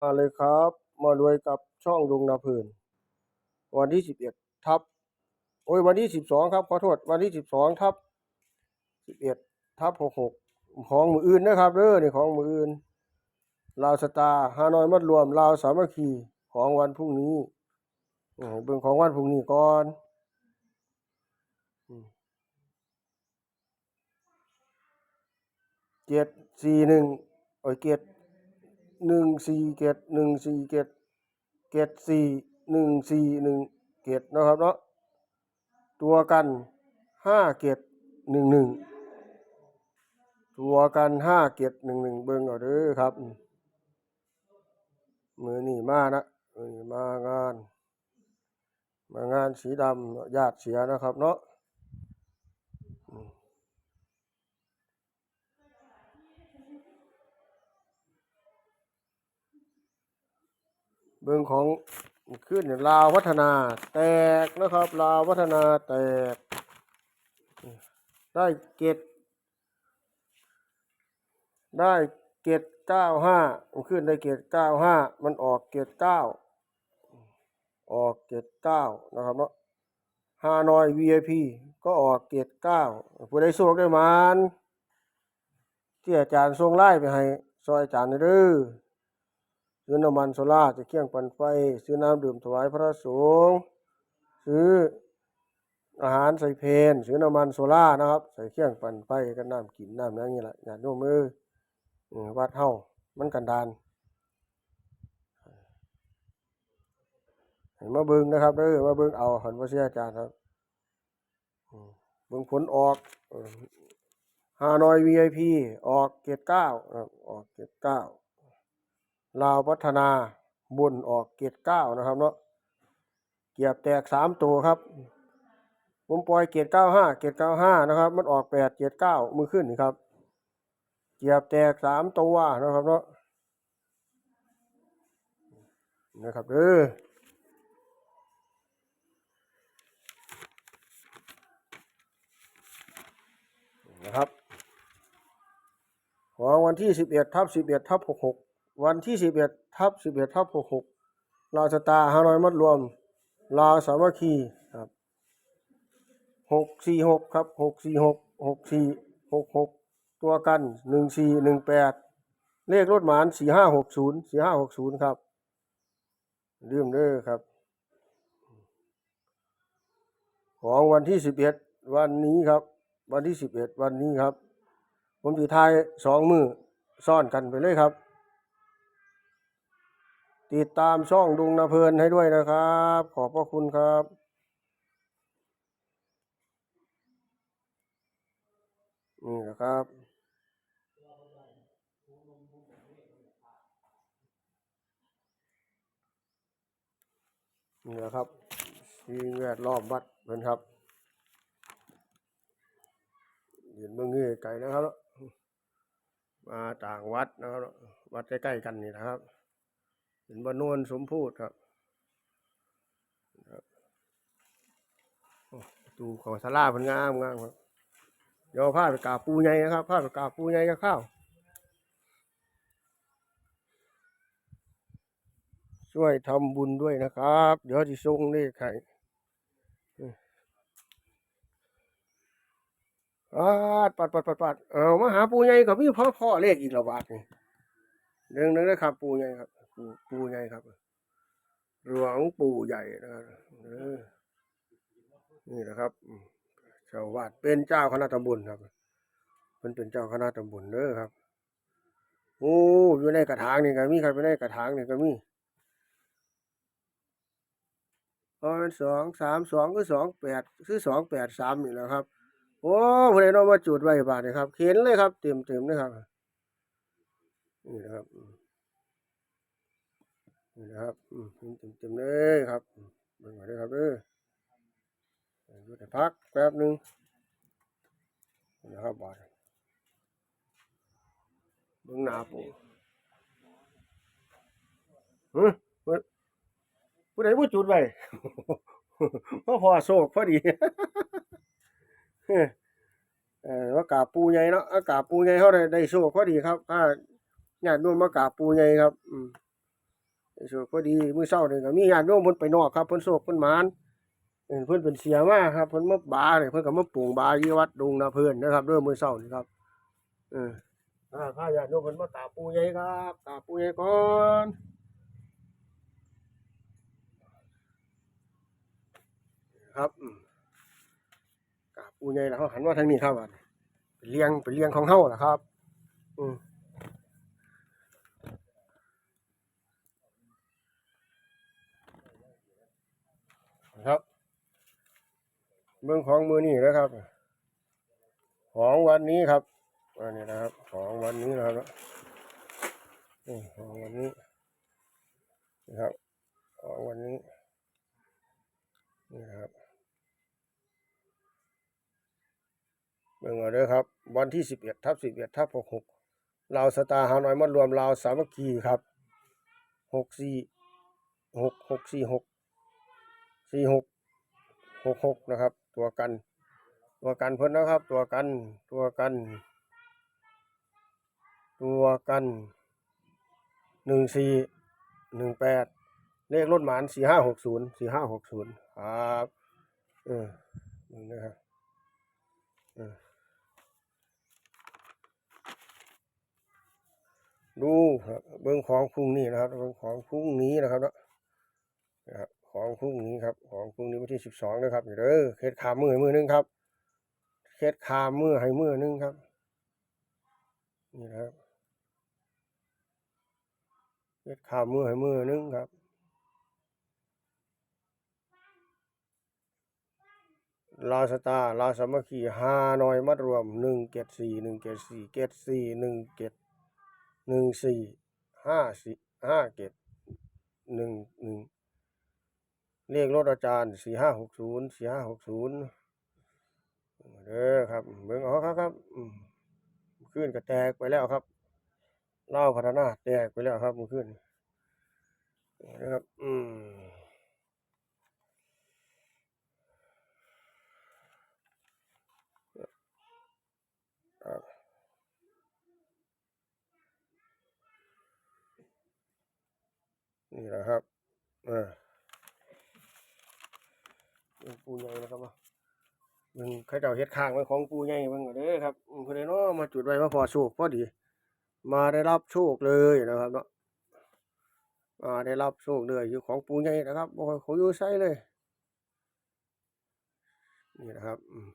มาเลยครับ มาด้วยกับช่องลุงนาเพลินวันที่สิบเอ็ดทับโอ้ยวันที่สิบสองครับขอโทษวันที่สิบสองทับสิบเอ็ดทับหกหกของมืออื่นนะครับเด้อนี่ของมืออื่นลาวสตาร์ฮานอยมัดรวมลาวสามัคคีของวันพรุ่งนี้อืมเบิ่งของวันพรุ่งนี้ก่อนเจ็ดสี่หนึ่งโอ้ยเจ็ด หนึ่งสี่เจ็ดหนึ่งสี่เจ็ดเจ็ดสี่หนึ่งสี่หนึ่งเจ็ดนะครับเนาะตัวกันห้าเจ็ดหนึ่งหนึ่งตัวกันห้าเจ็ดหนึ่งหนึ่งเบิ่งเอาเด้อครับ มือนี่มานะมือนี่มางาน มางานสีดำญาติเสียนะครับเนาะ เบิ่งของขึ้นลาววัฒนาแตกนะครับลาววัฒนาแตก ได้เกตได้เกตเก้าห้าขึ้นได้เกตเก้าห้ามันออกเกตเก้าออกเกตเก้านะครับเนาะฮานอย VIP ก็ออกเกตเก้าผู้ใดโชคได้มานที่อาจารย์ส่งไล่ไปให้ซอยอาจารย์เด้อ ซื้อน้ำมันโซล่าจะเคี่ยงปั่นไฟ ซื้อน้ำดื่มถวายพระสงฆ์ซื้ออาหารใส่เพนซื้อน้ำมันโซล่านะครับ ใส่เครื่องปั่นไฟกันน้ำกินน้ำอย่างนี้แหละอย่าโน้มมือวัดเฮามันกันดานให้มาเบิ่งนะครับเด้อมาเบิ่งเอาหันว่าเสียอาจารย์ครับเบิ่งผลออกฮานอย VIP ออกเกตเก้าออกเกตเก้า ลาวพัฒนาบนออกเกียรเก้านะครับเนาะเกียบแตกสามตัวครับผมปล่อยเกียรเก้าห้าเกียรเก้าห้านะครับ มันออกแปดเกียรเก้ามือขึ้นนะครับ เกียบแตกสามตัวนะครับเนาะนะครับเออนะครับของวันที่สิบเอ็ดทับสิบเอ็ดทับหกหก วันที่สิบเอ็ดทับสิบเอ็ดทับหกหกลาสตาร์ฮานอยมัดรวมลาสามัคคีครับหกสี่หกครับหกสี่หกหกสี่หกหกตัวกันหนึ่งสี่หนึ่งแปดเลขรถหมานสี่ห้าหกศูนย์สี่ห้าหกศูนย์ครับลืมเด้อครับ ของวันที่สิบเอ็ดวันนี้ครับ วันที่สิบเอ็ดวันนี้ครับ ผมจะทายสองมือซ่อนกันไปเลยครับ ติดตามช่องดุงนาเพลินให้ด้วยนะครับ ขอบพระคุณครับนี่นะครับ นี่แหละครับที่แวดล้อมวัดเพิ่นครับยืนเมืองนี้ไกลนะครับมาต่างวัดนะครับ วัดใกล้ๆกันนี่นะครับ เห็นบานโนสมพูดครับตูของศาลาเพิ่นงามงามครับเดี๋ยาไปกาบปูใหญ่นะครับพาไปกาปูใหญ่กับข้าวช่วยทำบุญด้วยนะครับ เดี๋ยวจะส่งเลขให้ปัดปัดปัดปัดปัดเอามาหาปูใหญ่กับพี่พ่อพ่อเลขอีกและบาทนี่เรื่องนึงนะครับปูใหญ่ครับ ปูปูใหญ่ครับ หลวงปู่ใหญ่นะครับเอนี่นะครับชาววาดเป็นเจ้าคณะตำบลครับมันเป็นเจ้าคณะตำบลเด้อครับ โอ้อยู่ในกระถางนี่ก็มีใครไปในกระถางนี่ก็มีพอาเป็นสองสามสองคือสองแปดคือสองแปดสามนี่แหละครับ โอ้ผู้ใดเน้องมาจุดไว้บาทนี่ครับ เข็นเลยครับ เต็มเต็มเลยครับนี่นะครับ นี่นะครับเต็มเต็มเลยครับเบิ่งไว้เลยครับเด้อหยุดให้พักแป๊บหนึ่งนี่นะครับบาทเบิ่งหน้าปูฮ้ยผู้ใดผู้จุดไว้พ่อพอโศกพอดีเออว่ากาปูใหญ่เนาะอากาปูใหญ่เขาได้ได้โชคพอดีครับถ้าญาติโยมมากาปูใหญ่ครับ อืม โชคพอดีมื้อเช้านี่ก็มีญาติโยมเพิ่นไปนอกครับเพิ่นโศกเพิ่นหมานเออเพิ่นเป็นเสียมาครับเพิ่นมาบาเนี่ยเพิ่นก็มาปลูงบาอยู่วัดดงนาเพิ่นนะครับเด้อมื้อเช้านี่ครับเอออ่าพาญาติโยมเพิ่นมากราปูใหญ่ครับกราปูใหญ่ก่อนครับอืมกาปูใหญ่แล้วเขาหันมาทางนี้ครับเป็นเลี้ยงเป็นเลี้ยงของเฮาล่ะครับ อืม ครับเรื่องของมือนี่นะครับ ของวันนี้ครับอันนี้นะครับ ของวันนี้นะครับนี่ของวันนี้นะครับ ของวันนี้นี่นะครับเบิ่งเอาเด้อครับ วันที่สิบเอ็ดทับสิบเอ็ดทับหกหกลาวสตาร์ฮานอยมารวมลาวสามัคคีครับหกสี่หกหกสี่หก สี่หกหกหกนะครับ ตัวกัน ตัวกันเพิ่นนะครับ ตัวกัน ตัวกัน ตัวกันหนึ่งสี่หนึ่งแปดเลขรถหมานสี่ห้าหกศูนย์สี่ห้าหกศูนย์ครับเออนี่นะครับดูครับเบื้องของพรุ่งนี้นะครับเบื้องของพรุ่งนี้นะครับนะครับ ของพรุ่งนี้ครับ ของพรุ่งนี้วันที่สิบสองนะครับเด้อเคสขามือให้มือหนึงครับเคสขามือให้มือหนึงครับ นี่นะครับเคสขามือให้มือหนึงครับลาสตาลาสมัคคีฮานอยมัดรวมหนึ่งเกตสี่หนึ่งเกตสี่เกตสี่หนึ่งเกตหนึ่งสี่ห้าสี่ห้าเกตหนึ่งหนึ่ง เลขรถอาจารย์สี่ห้าหกศูนย์สี่ห้าหกศูนย์เด้อครับเบิ่งเอาครับครับขึ้นก็แตกไปแล้วครับเล่าพัฒนาแตกไปแล้วครับมันขึ้นนะครับ อืมนี่แหละครับเออเบิ่ง ปูใหญ่นะครับว่าเบิ่งใครเจ้าเฮ็ดข้างไว้ของปูใหญ่เบิ่งเอาเด้อครับอืมเพิ่นได้เนาะมาจุดไว้มาพอโชคพอดี มาได้รับโชคเลยนะครับเนาะมาได้รับโชคเลยอยู่ของปูใหญ่นะครับบ่ค่อยเขาอยู่ใส่เลย นี่นะครับอืม